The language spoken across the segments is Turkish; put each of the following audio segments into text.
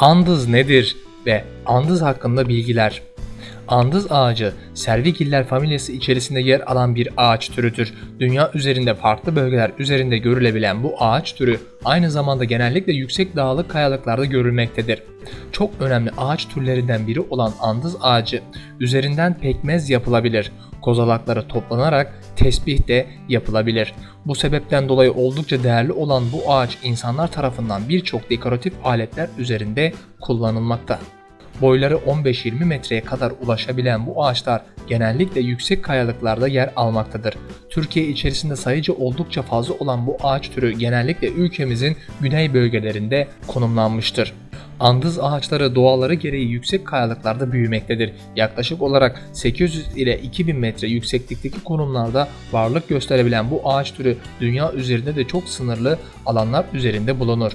Andız nedir ve andız hakkında bilgiler. Andız ağacı, Servigiller familyası içerisinde yer alan bir ağaç türüdür. Dünya üzerinde farklı bölgeler üzerinde görülebilen bu ağaç türü aynı zamanda genellikle yüksek dağlık kayalıklarda görülmektedir. Çok önemli ağaç türlerinden biri olan andız ağacı üzerinden pekmez yapılabilir. Kozalakları toplanarak tesbih de yapılabilir. Bu sebepten dolayı oldukça değerli olan bu ağaç insanlar tarafından birçok dekoratif aletler üzerinde kullanılmakta. Boyları 15-20 metreye kadar ulaşabilen bu ağaçlar genellikle yüksek kayalıklarda yer almaktadır. Türkiye içerisinde sayıca oldukça fazla olan bu ağaç türü genellikle ülkemizin güney bölgelerinde konumlanmıştır. Andız ağaçları doğaları gereği yüksek kayalıklarda büyümektedir. Yaklaşık olarak 800 ile 2000 metre yükseklikteki konumlarda varlık gösterebilen bu ağaç türü dünya üzerinde de çok sınırlı alanlar üzerinde bulunur.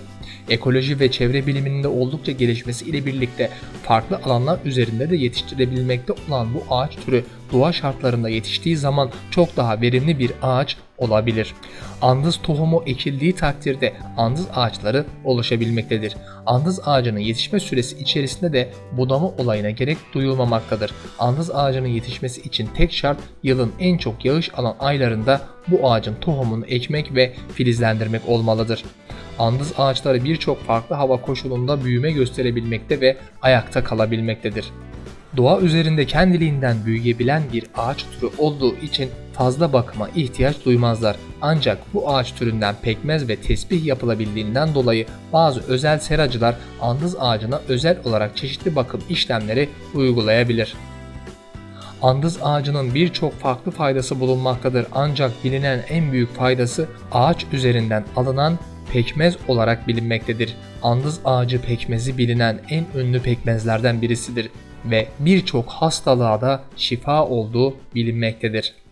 Ekoloji ve çevre biliminin de oldukça gelişmesi ile birlikte farklı alanlar üzerinde de yetiştirebilmekte olan bu ağaç türü doğa şartlarında yetiştiği zaman çok daha verimli bir ağaç olabilir. Andız tohumu ekildiği takdirde andız ağaçları oluşabilmektedir. Andız ağacının yetişme süresi içerisinde de budama olayına gerek duyulmamaktadır. Andız ağacının yetişmesi için tek şart yılın en çok yağış alan aylarında bu ağacın tohumunu ekmek ve filizlendirmek olmalıdır. Andız ağaçları birçok farklı hava koşulunda büyüme gösterebilmekte ve ayakta kalabilmektedir. Doğa üzerinde kendiliğinden büyüyebilen bir ağaç türü olduğu için fazla bakıma ihtiyaç duymazlar. Ancak bu ağaç türünden pekmez ve tesbih yapılabildiğinden dolayı bazı özel seracılar andız ağacına özel olarak çeşitli bakım işlemleri uygulayabilir. Andız ağacının birçok farklı faydası bulunmaktadır ancak bilinen en büyük faydası ağaç üzerinden alınan pekmez olarak bilinmektedir. Andız ağacı pekmezi bilinen en ünlü pekmezlerden birisidir ve birçok hastalığa da şifa olduğu bilinmektedir.